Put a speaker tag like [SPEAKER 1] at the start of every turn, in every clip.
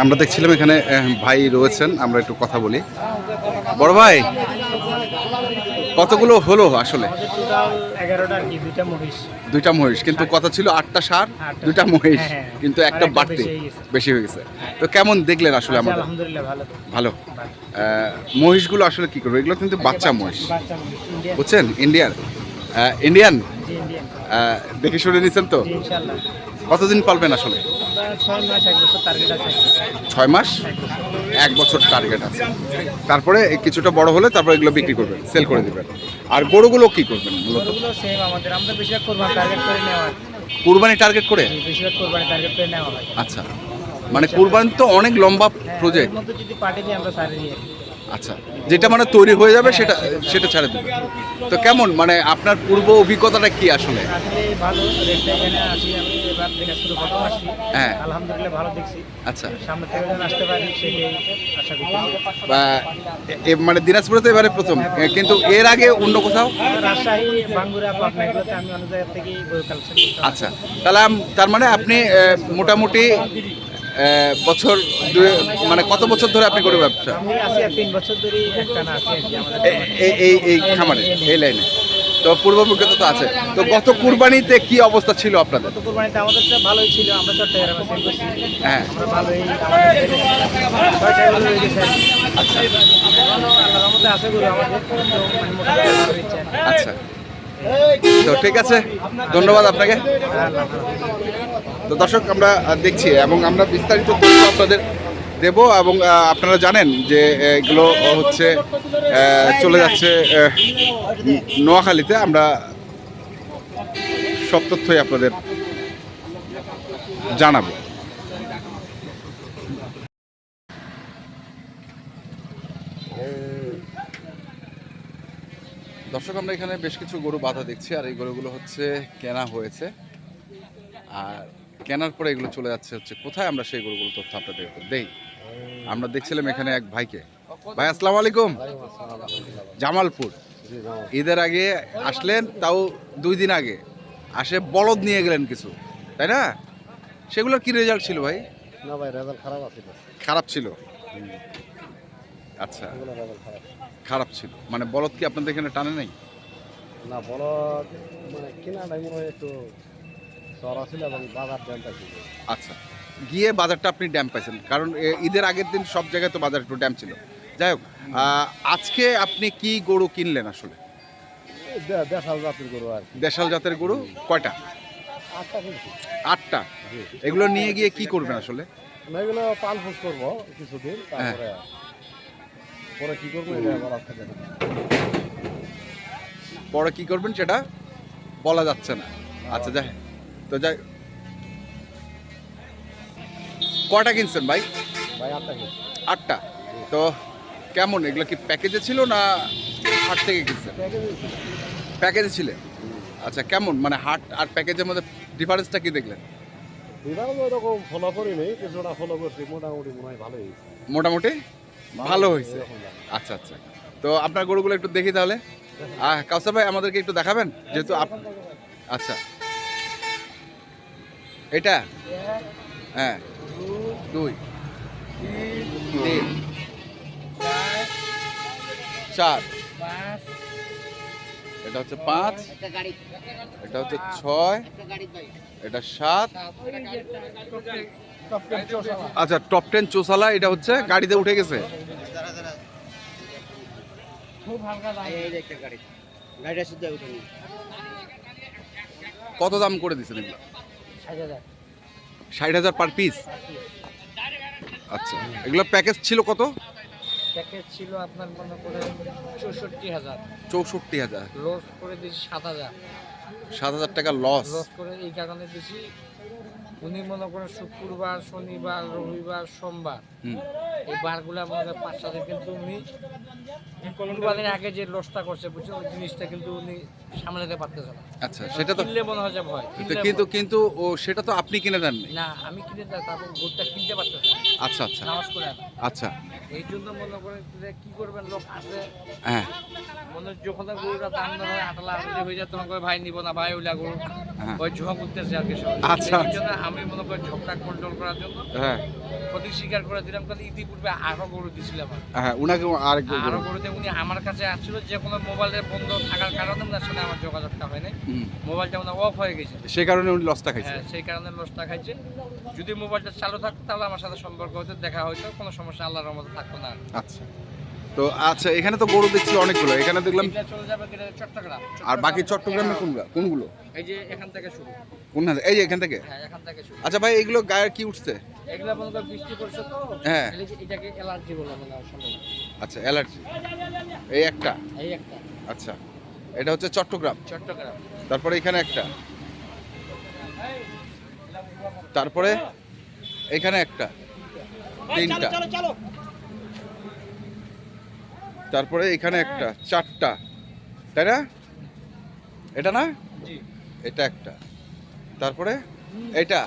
[SPEAKER 1] আমরা দেখছিলাম এখানে ভাই রয়েছেন, আমরা একটু কথা বলি। বড় ভাই, কতগুলো হলো আসলে?
[SPEAKER 2] দুইটা মহিষ,
[SPEAKER 1] কিন্তু কথা ছিল আটটা সার, দুইটা মহিষ। কিন্তু একটা বাড়তি,
[SPEAKER 2] বেশি হয়ে গেছে।
[SPEAKER 1] তো কেমন দেখলেন আসলে আমাদের?
[SPEAKER 2] ভালো।
[SPEAKER 1] মহিষগুলো আসলে কি করব? এগুলো কিন্তু বাচ্চা মহিষ। বুঝছেন? ইন্ডিয়ান? ইন্ডিয়ান? দেখে শুনে নিছেন তো? কতদিন পালবেন আসলে?
[SPEAKER 2] ছয় মাস, এক বছর টার্গেট আছে।
[SPEAKER 1] তারপরে কিছুটা বড় হলে তারপরে এগুলো বিক্রি করবেন সেল করে দেবেন। আর গরুগুলো কি করবেন মূলত?
[SPEAKER 2] কোরবানি টার্গেট করে?
[SPEAKER 1] আচ্ছা। মানে কুরবানি তো অনেক লম্বা প্রজেক্ট আচ্ছা যেটা মানে তৈরি হয়ে যাবে সেটা সেটা ছেড়ে দেবে। তো কেমন মানে আপনার পূর্ব অভিজ্ঞতাটা কি আসলে? হ্যাঁ। আচ্ছা।
[SPEAKER 2] সামনে
[SPEAKER 1] মানে দিনাজপুরে তো এবারে প্রথম কিন্তু এর আগে অন্য কোথাও? আচ্ছা তাহলে তার মানে আপনি মোটামুটি বছর মানে কত বছর ধরে আপনি করে ব্যবসা? এই এই খামারে এই লাইনে। তো পূর্ব অভিজ্ঞতা তো আছে। তো গত কুরবানিতে কি অবস্থা ছিল আপনাদের?
[SPEAKER 2] গত কোরবানিতে আমাদের তো ভালোই ছিল আমরা চট্টগ্রামে সেল করছি।
[SPEAKER 1] হ্যাঁ।
[SPEAKER 2] আমরা ভালোই আমাদের আচ্ছা। আল্লাহর রহমতে আছে গরু আমাদের মানে
[SPEAKER 1] আচ্ছা। তো ঠিক আছে, ধন্যবাদ আপনাকে। তো দর্শক, আমরা দেখছি এবং আমরা বিস্তারিত আপনাদের দেব এবং আপনারা জানেন যে এগুলো হচ্ছে চলে যাচ্ছে নোয়াখালীতে। আমরা সব তথ্যই আপনাদের জানাব। দর্শক আমরা এখানে বেশ কিছু গরু বাধা দেখছি আর এই গরুগুলো হচ্ছে কেনা হয়েছে। আর কেনার পরে এগুলো চলে যাচ্ছে হচ্ছে কোথায়? আমরা সেই গরুগুলো তথ্য আপনাদের দেই। আমরা দেখছিলাম এখানে এক ভাইকে। ভাই আসসালামু আলাইকুম। জামালপুর। ঈদের আগে আসলেন তাও দুই দিন আগে। আসে বলদ নিয়ে গেলেন কিছু তাই না? সেগুলোর কি রেজাল্ট ছিল ভাই?
[SPEAKER 3] না ভাই রেজাল্ট খারাপ আছে
[SPEAKER 1] খারাপ ছিল। আচ্ছা।
[SPEAKER 3] রেজাল্ট খারাপ।
[SPEAKER 1] খারাপ ছিল। মানে বলদ কি আপনাদের এখানে টানে নাই?
[SPEAKER 3] না বলো মানে কিনা টাইম একটু চড়া ছিল এবং বাজার দামটা ছিল।
[SPEAKER 1] আচ্ছা। গিয়ে বাজারটা আপনি ড্যাম পাইছেন। কারণ ঈদের আগের দিন সব জায়গায় তো বাজার একটু ড্যাম ছিল। যাই হোক আজকে আপনি কি গরু কিনলেন আসলে?
[SPEAKER 3] দেশাল জাতির গরু আর
[SPEAKER 1] দেশাল জাতের গরু? কয়টা?
[SPEAKER 3] আটটা কিনছি।
[SPEAKER 1] আটটা? এগুলো নিয়ে গিয়ে কি করবেন আসলে?
[SPEAKER 3] এগুলো পাল ফুস করব কিছুদিন তারপরে পরে কি করব এটা বলা থাকে না।
[SPEAKER 1] পরে কি করবেন সেটা বলা যাচ্ছে না। আচ্ছা যাই তো যাই কটা কিনছেন ভাই?
[SPEAKER 3] ভাই আটটা
[SPEAKER 1] আটটা? তো কেমন? এগুলো কি প্যাকেজে ছিল না হাট থেকে কিনছেন? প্যাকেজে ছিলেন আচ্ছা কেমন? মানে হাট আর প্যাকেজের মধ্যে ডিফারেন্সটা কি দেখলেন?
[SPEAKER 3] এবার ওরকম ফলো করিনি কিছুটা ফলো করছি মোটামুটি মনে হয় ভালোই
[SPEAKER 1] মোটামুটি? ভালো হয়েছে। আচ্ছা আচ্ছা। তো আপনার গরুগুলো একটু দেখি তাহলে। আহ ভাই, আমাদেরকে একটু দেখাবেন? যেহেতু আচ্ছা। এটা? হ্যাঁ। দুই। তিন। চার। এটা হচ্ছে পাঁচ। এটা হচ্ছে ছয়। এটা সাত। আচ্ছা টপ টেন চোসালা এটা হচ্ছে গাড়িতে উঠে গেছে? কত দাম করে দিচ্ছেন এগুলো? ষাট হাজার। পার পিস আচ্ছা এগুলো প্যাকেজ ছিল কত?
[SPEAKER 2] প্যাকেজ ছিল আপনার মনে করেন চৌষট্টি হাজার।
[SPEAKER 1] চৌষট্টি হাজার।
[SPEAKER 2] লস করে দিয়েছি সাত হাজার।
[SPEAKER 1] সাত হাজার টাকা লস
[SPEAKER 2] লস করে এই কারণে দিয়েছি উনি মনে করেন শুক্রবার শনিবার রবিবার সোমবার। এই বারগুলো আমাদের পাঁচ সাথে কিন্তু উনি কুরবানির আগে যে লসটা করছে বুঝছ? ওই জিনিসটা কিন্তু উনি সামলাতে পারতেছে না।
[SPEAKER 1] আচ্ছা সেটা তো
[SPEAKER 2] কিনলে মনে হয় যে ভয়
[SPEAKER 1] কিন্তু কিন্তু ও সেটা তো আপনি কিনে দেননি?
[SPEAKER 2] না আমি কিনে দেয় তারপর গরুটা কিনতে পারতেছি।
[SPEAKER 1] আচ্ছা আচ্ছা।
[SPEAKER 2] নামাজ করে
[SPEAKER 1] আচ্ছা।
[SPEAKER 2] এই জন্য মনে করেন কি করবেন লোক আসে
[SPEAKER 1] হ্যাঁ।
[SPEAKER 2] মনে হয় যখন গরুটা দাম না হয় আটালা আটালি হয়ে যায় করে ভাই নিব না ভাই ওইলা গরু।
[SPEAKER 1] হ্যাঁ।
[SPEAKER 2] ওই ঝোঁক উঠতেছে আর কি
[SPEAKER 1] আচ্ছা,
[SPEAKER 2] এই জন্য আমি মনে করি ঝোঁকটা কন্ট্রোল করার জন্য
[SPEAKER 1] হ্যাঁ।
[SPEAKER 2] প্রতি স্বীকার করে দিলাম কারণ ইতিপূর্বে আরও গরু দিছিলাম আমি।
[SPEAKER 1] হ্যাঁ উনাকে আর
[SPEAKER 2] আরও গরুতে উনি আমার কাছে আসছিল যে কোনো মোবাইলের বন্ধ থাকার কারণে ওনার সাথে আমার যোগাযোগটা হয় নাই মোবাইলটা ওনার অফ হয়ে গেছে।
[SPEAKER 1] সে কারণে উনি লসটা খাইছে।
[SPEAKER 2] হ্যাঁ সেই কারণে লসটা খাইছে। যদি মোবাইলটা চালু থাকতো তাহলে আমার সাথে সম্পর্ক হতো দেখা হতো কোনো সমস্যা আল্লাহর রহমতে থাকতো না।
[SPEAKER 1] আচ্ছা। তো আচ্ছা এখানে তো গরু দেখছি অনেকগুলো। এখানে দেখলাম আর বাকি চট্টগ্রামে কোনগুলো? কোনগুলো?
[SPEAKER 2] এই যে এখান থেকে শুরু।
[SPEAKER 1] কোন এই যে এখান থেকে?
[SPEAKER 2] হ্যাঁ
[SPEAKER 1] আচ্ছা ভাই এগুলো গায়ের কি উঠছে? হ্যাঁ। আচ্ছা অ্যালার্জি এই একটা?
[SPEAKER 2] এই একটা।
[SPEAKER 1] আচ্ছা এটা হচ্ছে চট্টগ্রাম।
[SPEAKER 2] চট্টগ্রাম।
[SPEAKER 1] তারপরে এখানে একটা। তারপরে এখানে একটা। তিনটা। তারপরে এখানে একটা চারটা। তাই না? এটা না? এটা একটা। তারপরে এটা।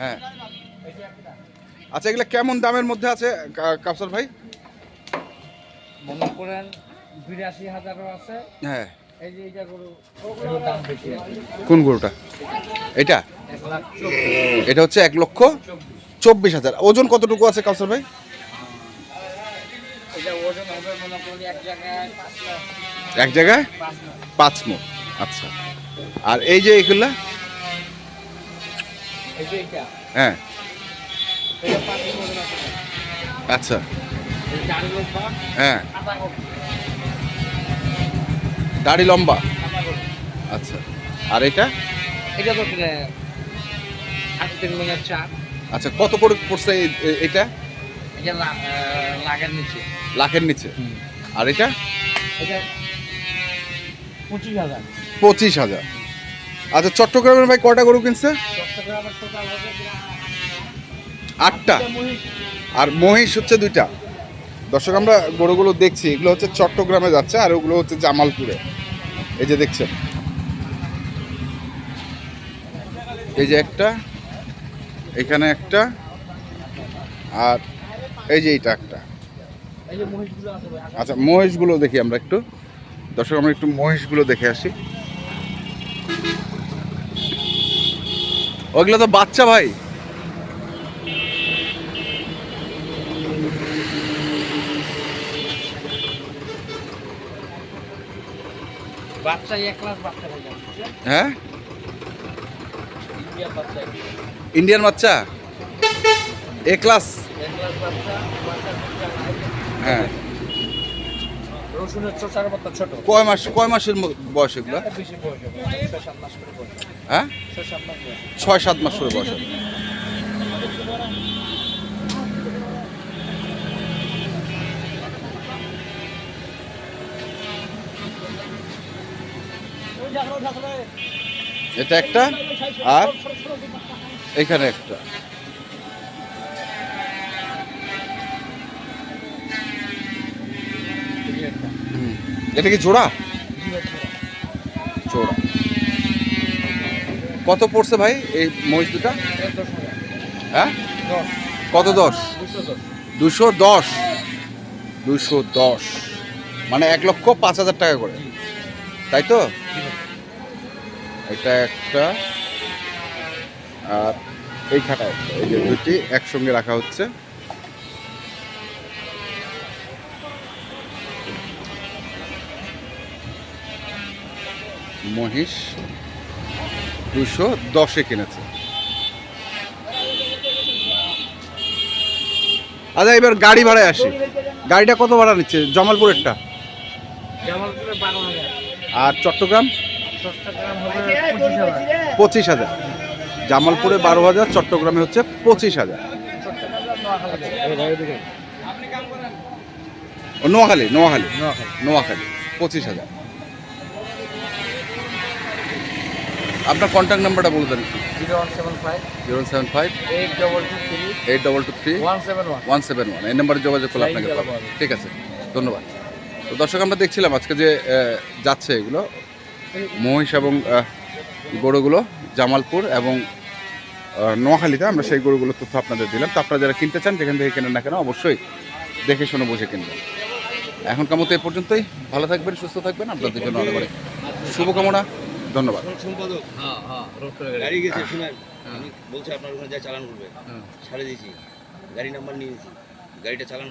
[SPEAKER 1] হ্যাঁ। আচ্ছা এগুলো কেমন দামের মধ্যে আছে কাপসার ভাই?
[SPEAKER 2] মনে করেন বিরাশি হাজারও আছে।
[SPEAKER 1] হ্যাঁ।
[SPEAKER 2] এই যে এইটা গরু এটার দাম বেশি আছে
[SPEAKER 1] কোন গরুটা? এটা? এটা হচ্ছে এক লক্ষ
[SPEAKER 2] চব্বিশ।
[SPEAKER 1] চব্বিশ হাজার। ওজন কতটুকু আছে কাউসার ভাই?
[SPEAKER 2] এক জায়গায়? পাঁচ
[SPEAKER 1] মোট আচ্ছা। আর এই যে এগুলা? হ্যাঁ। আচ্ছা। হ্যাঁ। দাড়ি লম্বা। আচ্ছা। আর এটা?
[SPEAKER 2] এটা তো
[SPEAKER 1] আচ্ছা কত করে পড়ছে এটা?
[SPEAKER 2] লাখের নিচে।
[SPEAKER 1] লাখের নিচে? আর এটা?
[SPEAKER 2] এটা পঁচিশ হাজার।
[SPEAKER 1] পঁচিশ হাজার। আচ্ছা চট্টগ্রামের ভাই কয়টা গরু কিনছে? আটটা। আর মহিষ হচ্ছে দুইটা। দর্শক আমরা গরুগুলো দেখছি। এগুলো হচ্ছে চট্টগ্রামে যাচ্ছে আর ওগুলো হচ্ছে জামালপুরে। এই যে দেখছেন। এই যে একটা এখানে একটা আর এই যে এইটা একটা। আচ্ছা মহিষগুলো দেখি আমরা একটু। দর্শক আমরা একটু মহিষগুলো দেখে আসি। ওগুলো তো বাচ্চা ভাই?
[SPEAKER 2] হ্যাঁ ইন্ডিয়ান বাচ্চা?
[SPEAKER 1] A class? হ্যাঁ।
[SPEAKER 2] রসুনের চোষার মতো ছোট।
[SPEAKER 1] কয় মাস কয় মাসের বয়স এগুলো?
[SPEAKER 2] হবে। ছয় সাত মাস করে বয়স
[SPEAKER 1] হ্যাঁ?
[SPEAKER 2] ছয় সাত মাস বয়স।
[SPEAKER 1] ছয় সাত মাস করে বয়স এটা একটা? আর? এখানে একটা। এটা কি জোড়া। জোড়া। কত পড়ছে ভাই এই মহিষ দুটা। হ্যাঁ? কত দশ?
[SPEAKER 2] দুশো দশ।
[SPEAKER 1] দুশো দশ। মানে এক লক্ষ পাঁচ হাজার টাকা করে। তাই তো? এটা একটা, আর এই খাটা এই যে দুটি একসঙ্গে রাখা হচ্ছে। মহিষ দুশো দশে কিনেছে। আচ্ছা এবার গাড়ি ভাড়ায় আসি। গাড়িটা কত ভাড়া নিচ্ছে? জমালপুরেরটা?
[SPEAKER 2] জামালপুরে
[SPEAKER 1] আর চট্টগ্রাম?
[SPEAKER 2] পঁচিশ হাজার।
[SPEAKER 1] জামালপুরে বারো হাজার চট্টগ্রামে হচ্ছে পঁচিশ হাজার।
[SPEAKER 2] নোয়াখালী
[SPEAKER 1] নোয়াখালী নোয়াখালী পঁচিশ হাজার। আপনার কন্ট্যাক্ট নাম্বারটা বলে দেন।
[SPEAKER 2] Zero one seven five.
[SPEAKER 1] Zero seven five.
[SPEAKER 2] Eight double two three.
[SPEAKER 1] Eight double two three.
[SPEAKER 2] One seven one.
[SPEAKER 1] One seven one. এই নাম্বারে যোগাযোগ করলে আপনাকে ঠিক আছে ধন্যবাদ। তো দর্শক আমরা দেখছিলাম আজকে যে যাচ্ছে এগুলো মহিষ এবং গরুগুলো জামালপুর এবং নোয়াখালীতে। আমরা সেই গরুগুলোর তথ্য আপনাদের দিলাম। তো আপনারা যারা কিনতে চান যেখান থেকে কেনেন না কেন অবশ্যই দেখে শুনে বুঝে কিনবেন। এখনকার মতো এ পর্যন্তই। ভালো থাকবেন সুস্থ থাকবেন। আপনাদের জন্য অনেক অনেক শুভকামনা। ধন্যবাদ।
[SPEAKER 4] সম্পাদক
[SPEAKER 2] হ্যাঁ হ্যাঁ।
[SPEAKER 4] গাড়ি গেছে শুনেন। আমি বলছি আপনার ওখানে যা চালান করবে।
[SPEAKER 2] হ্যাঁ।
[SPEAKER 4] ছাড়ে দিয়েছি। গাড়ি নাম্বার নিয়েছি। গাড়িটা চালান